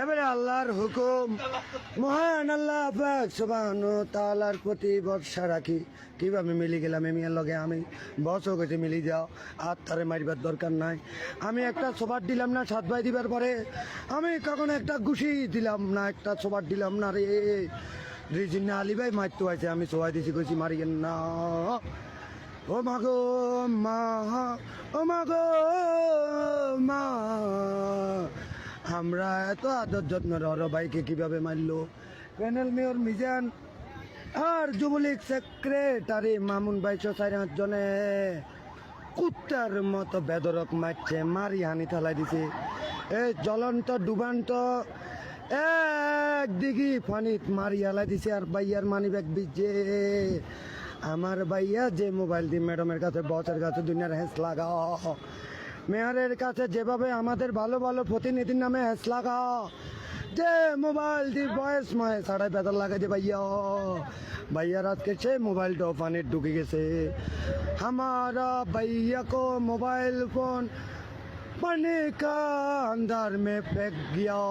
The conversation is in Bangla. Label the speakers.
Speaker 1: এবারে আল্লাহর হুকুম। মহান আল্লাহ সুবহানাহু প্রতি ভরসা রাখি। কীভাবে মিলি গেলাম এমিয়ার লগে আমি? বসও কেটে মিলি যাও। আর তারে মারিবার দরকার নাই। আমি একটা সোবার দিলাম না, সাত ভাই দিবার পরে। আমি কখনো একটা ঘুষি দিলাম না, একটা সোবার দিলাম না রে। রিজিন আলী ভাই, মারতে হয়েছে। আমি সবাই দিছি, কইছি মারিয়েন না। ও মা গো, মা, ও মা গো, মা। আমরা এত আদর যত্ন রর ভাইকে কীভাবে মারলো? প্যানেল মেয়র মিজান, আর যুবলীগ সেক্রেটারি মামুন ভাই চার জনে কুত্তার মতো বেদরক মারছে, মারি হানি থালাই দিছে। এই জ্বলন্ত, ডুবান্ত এক দিঘি পানিত মারি হালাই দিছে আর বাইয়ার মানি ব্যাগ বিজে আমার বাইয়া যে মোবাইল দিয়ে ম্যাডামের কাছে, বসের কাছে দুনিয়ার হেঁস লাগাও মেয়রের কাছে যেভাবে আমাদের ভালো ভালো প্রতিনিধির নামে হ্যাস যে মোবাইল দি বয়স মায় সাড়ে বেতার লাগাইছে ভাইয়া। ভাইয়া রাতকে সে মোবাইলটা তো পানির ঢুকে গেছে। আমার ভাইয়া কো মোবাইল ফোন পানি কা আন্ধার মে ফেক গিয়া।